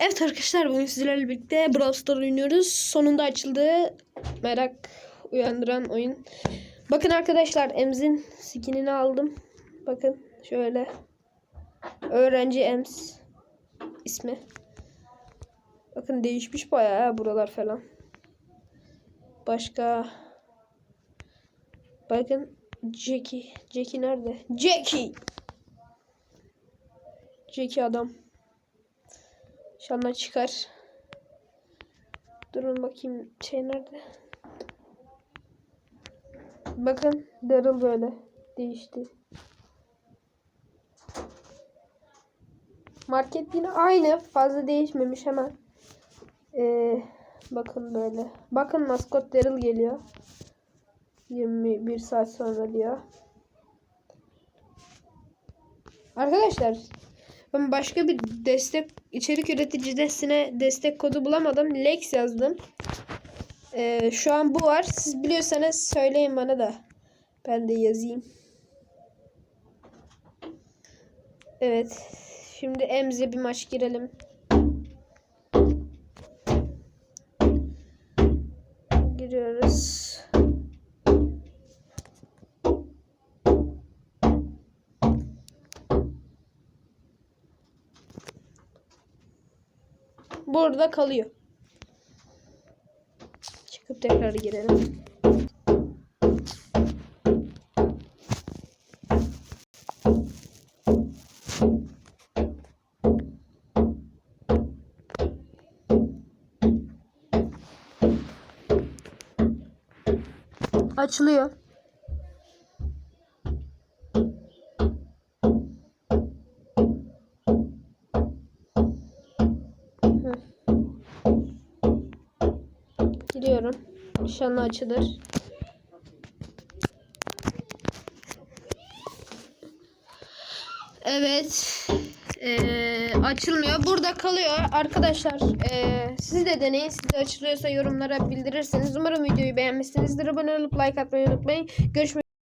Evet arkadaşlar bugün sizlerle birlikte Brawl Stars oynuyoruz. Sonunda açıldı. Merak uyandıran oyun. Bakın arkadaşlar Ems'in skinini aldım. Bakın şöyle. Öğrenci Ems ismi. Bakın değişmiş bayağı ha, buralar falan. Başka Bakın Jackie. Jackie nerede? Jackie. Jackie adam. İnşallah çıkar. Durun bakayım şey nerede? Bakın Daryl böyle değişti. Market yine aynı. Fazla değişmemiş hemen. Ee, bakın böyle. Bakın maskot Daryl geliyor. 21 saat sonra diyor. Arkadaşlar ben başka bir destek içerik üreticisine destek kodu bulamadım. Lex yazdım. Ee, şu an bu var. Siz biliyorsanız söyleyin bana da. Ben de yazayım. Evet. Şimdi Emze bir maç girelim. Giriyoruz. Burada kalıyor. Çıkıp tekrar girelim. Açılıyor. Hı. Giriyorum. İnşallah açılır. Evet. Ee, açılmıyor. Burada kalıyor. Arkadaşlar ee, siz de deneyin. Size açılıyorsa yorumlara bildirirsiniz. Umarım videoyu beğenmişsinizdir. Abone olup like atmayı unutmayın. Görüşmek